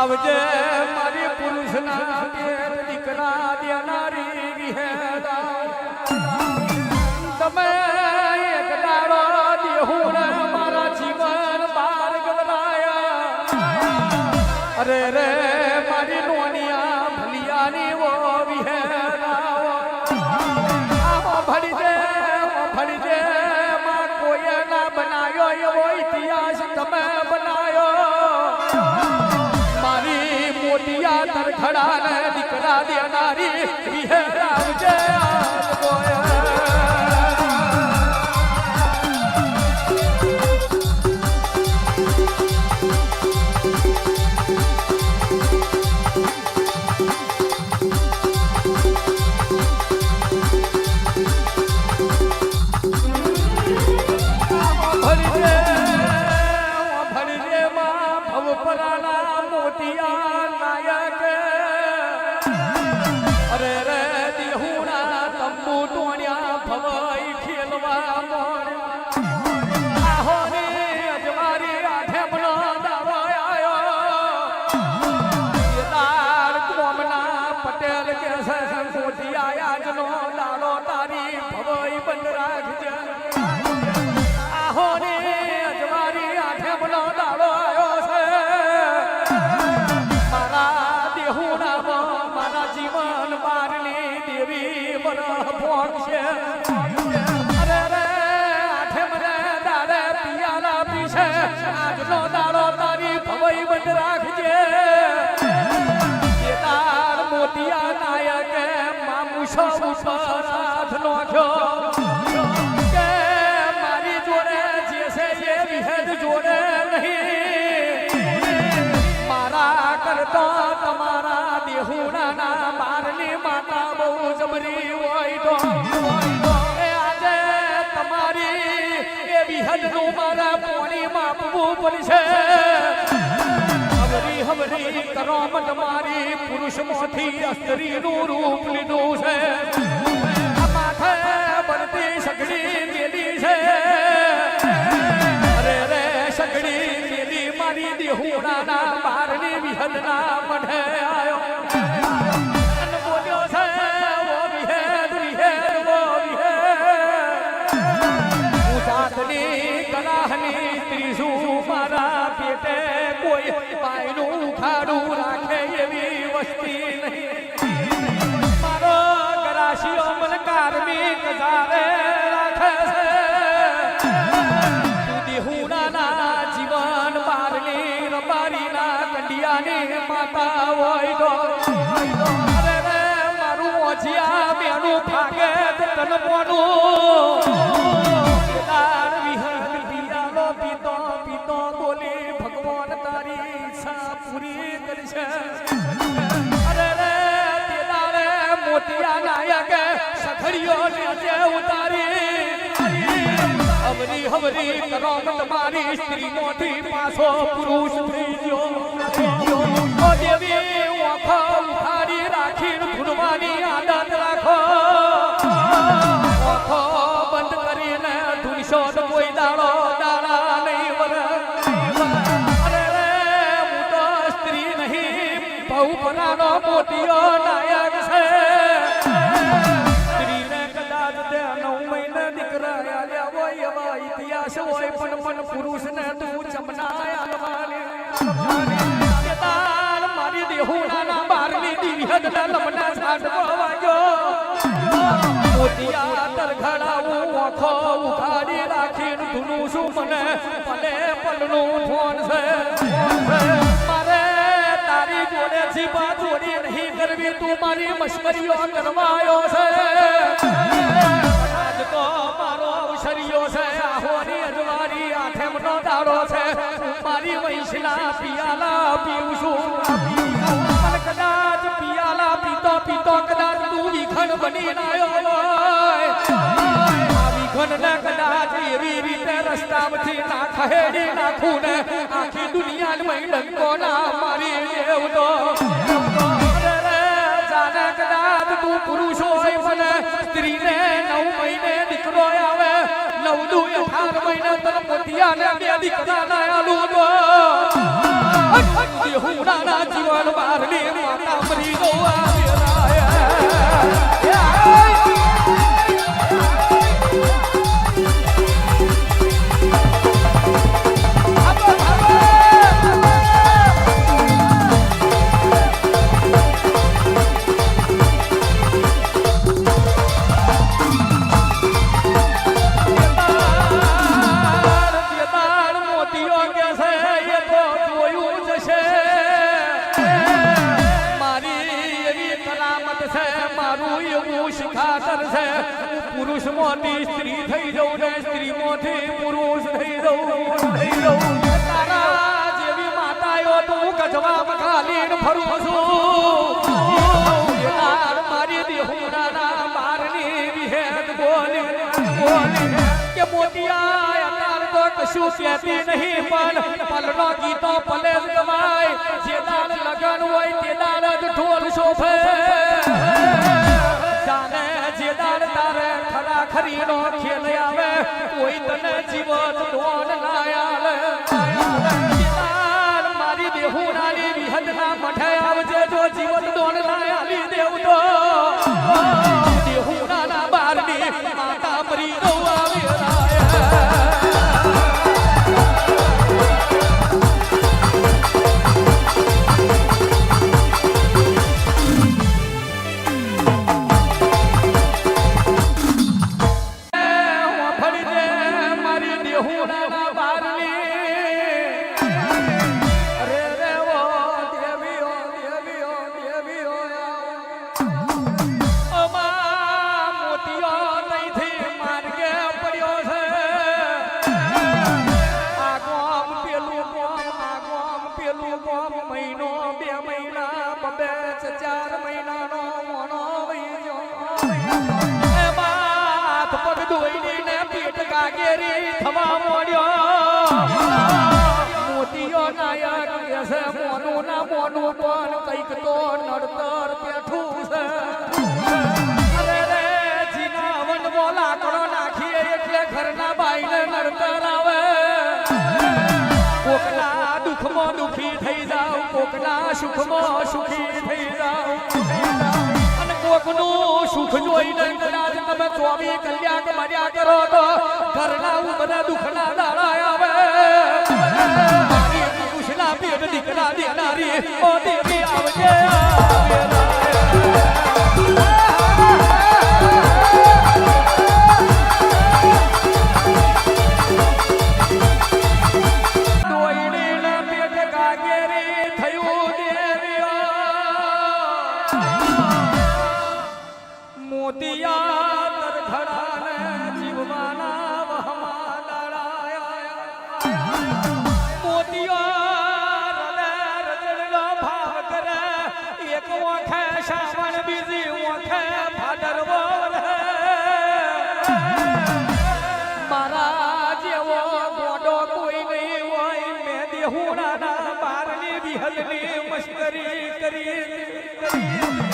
આવજે, મારી પુરુષના પેટ દીકરા દેનારી વિહેરા તમે એક દાડો દેહુણ મારા જીવન બાર ગવરાયા અરે રે, મારી નોનિયા ભલિયાની ઓ વિહેરા આવો ભળી દે ભળી દે માં કોઈએ ના બનાવ્યો એવો ઇતિહાસ તમે દીકરા દેનારી વિહેરાવજે દેવી બરફ પહોંચશે અરે રે દાડો તારી ભવઈ બંધ રાખજે. કેદાર મોતિયા નાયકે મામુસો ઉપર હાથ નોખ્યો. મારી જોડે જે છે એ વિહેદ જોડે નહીં. મારા કરતો તમારા દેહુડાના બારની માતા બહુ જબરી વિહદનું મારા પોણી માપવું પડશે હવરી હવરી કરોમત મારી પુરુષમાંથી અસ્ત્રીનું રૂપ લીધું છે. માથે બળતી સગડી મેલી છે. અરે રે સગડી મેલી મારી દેહુડાના બારની વિહદના મઢે આયો. મારો ગરાશીઓ મન કાર્મિક ધારે રાખે છે. તું જીવન બારની રબારીના કંડિયાની માતા હોય તો. અરે રે, મારું બોલી, ભગવાન તારી ઈચ્છા પૂરી કરશે. મોતિયા નાયક સખરીઓ લેજે ઉતારી. અવરી હવરી કરોમત મારી સ્ત્રી મોથી પાછો પુરુષ ઓ દેવી ઓખો ઉખાડી રાખી ધૂનવાની આદત રાખો. ઓખો બંધ કરીને ધૂનશો કોઈ દાડો દાડા નાયક. પુરુષને તું ચમનાયા લવાને કેદાર મારી આંખો ઉઘાડી રાખીને ધૂનું છું મને? છે. તારી જોડે જીવા જોડી નહીં તું મારી મશ્કરીઓ કરવાયો છે. તો મારો અવસરીયો છે આહોની અજવારી આઠેમનો દાડો છે. મારી વૈશલા પિયાલા પીઉં છું. પણ કદાચ પિયાલા પીતો પીતો કદાચ તું વિખંડ બની નાયો હોય. વિખંડ ને કદાચ એવી રીતે રસ્તામાંથી ના નાખું ને આખી દુનિયામાં ડંકો ના મારી દેવ તો. અરે જાને કદાચ હોય સ્ત્રીને મહિને તને મોતિયા ને બે દીકરા ના આલું તો દેહુડાના વન બારની માતા મરી ગૌવા વેરાય થઈ જઉં ને સ્ત્રી પુરુષ થઈ જઉં થઈ જઉં તારા જેવી માતાઓ તું ગજવામાં ખાલીને ફરું છું. મારી દેહુડાના બારની વિહેદ બોલી બોલી. કે મોતિયા તો કશું કહેતી નહીં, પણ પલનો ગીતો પલે જ ગવાય. જે દાડ લગન હોય તે દાડ જ ઢોલ શોભે. જાને જે દાડ તારે ખરા ખેલ આવે કોઈ તને જીવત ડોન લાયાલ આલે જે દાડ મારી દેહુડાની વિહદના મઠે આવજે જો જીવત ડોન લાયાલી દેવ તો દેહુડાના બારની માતા મરી ગૌવા ધોઈને પીઠ કાગેરી થવા મોડ્યો. મોતીઓ નાયક કે છે, મોનું ના મોનું, પણ કંઈક તો નડતર પેઠું છે. અરે લાકડો નાખીએ એટલે ઘરના બાઈને નડતર આવે. કોકના દુઃખમાં દુઃખી થઈ જાવ કોકના સુખમાં સુખી થઈ જાવ કોકનું સુખ જોઈને કદાચ તમે ચોવી કલ્યાક મર્યા કરો તો ઘરના ઉમરે દુઃખના દાડા આવે. પુરુષના પેટ દીકરા દેનારી ઓ દેવી આવજે મોતિયા તરખડાને જીવવાના વહમાં દાડાયા મોતિયા રડે શ્રાવણ, બીજી ઓખે મારા જેવો મોડો કોઈ નહીં હોય, મેં દેહુડાના બારની મશ્કરી કરી.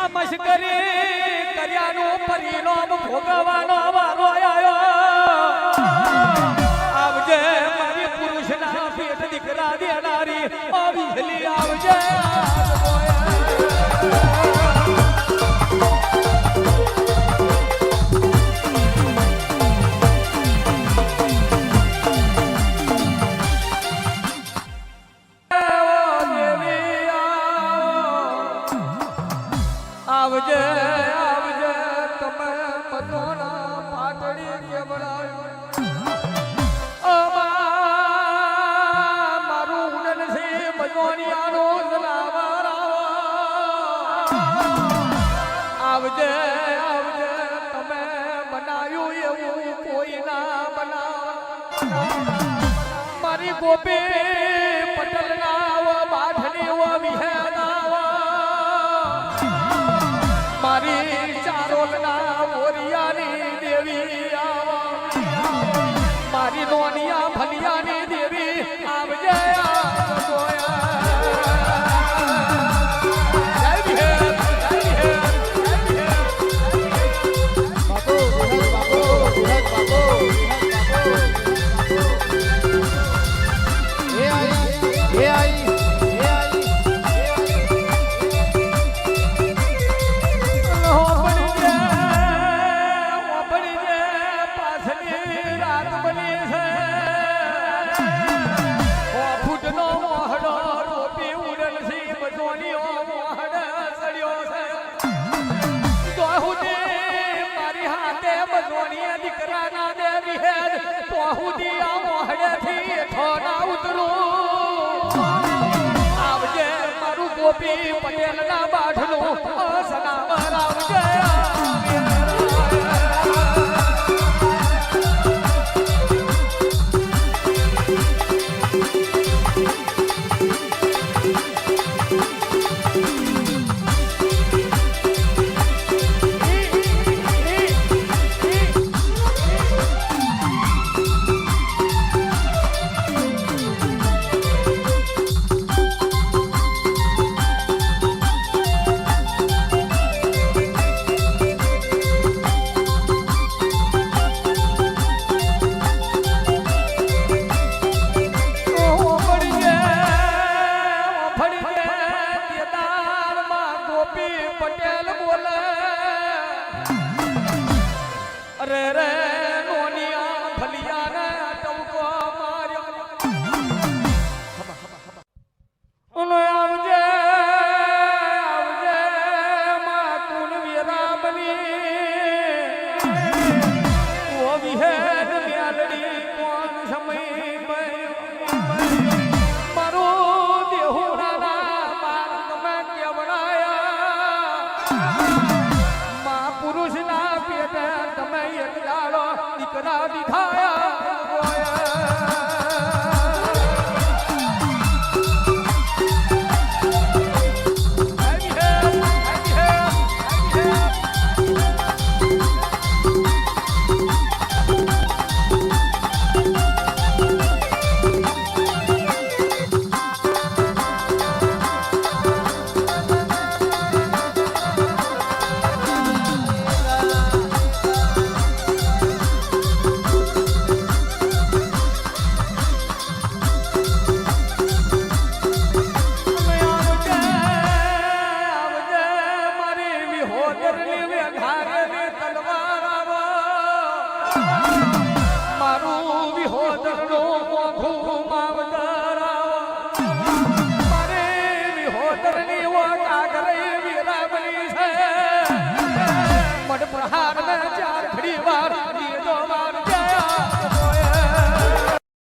આ મશ્કરી કર્યાનો પરિણામ ભોગવાનો વારો આવ્યો આવજે મારી પુરુષના પેટ દીકરા દેનારી, આવી આવજે. આવજે આવજે તમે બનાવ્યું એવું કોઈ ના બનાવ. મારી ગોપી પટેલના બાઠની વિહેના ગોપી પટેલ ના બાઢનું સના મહારાજ রে કપૂરની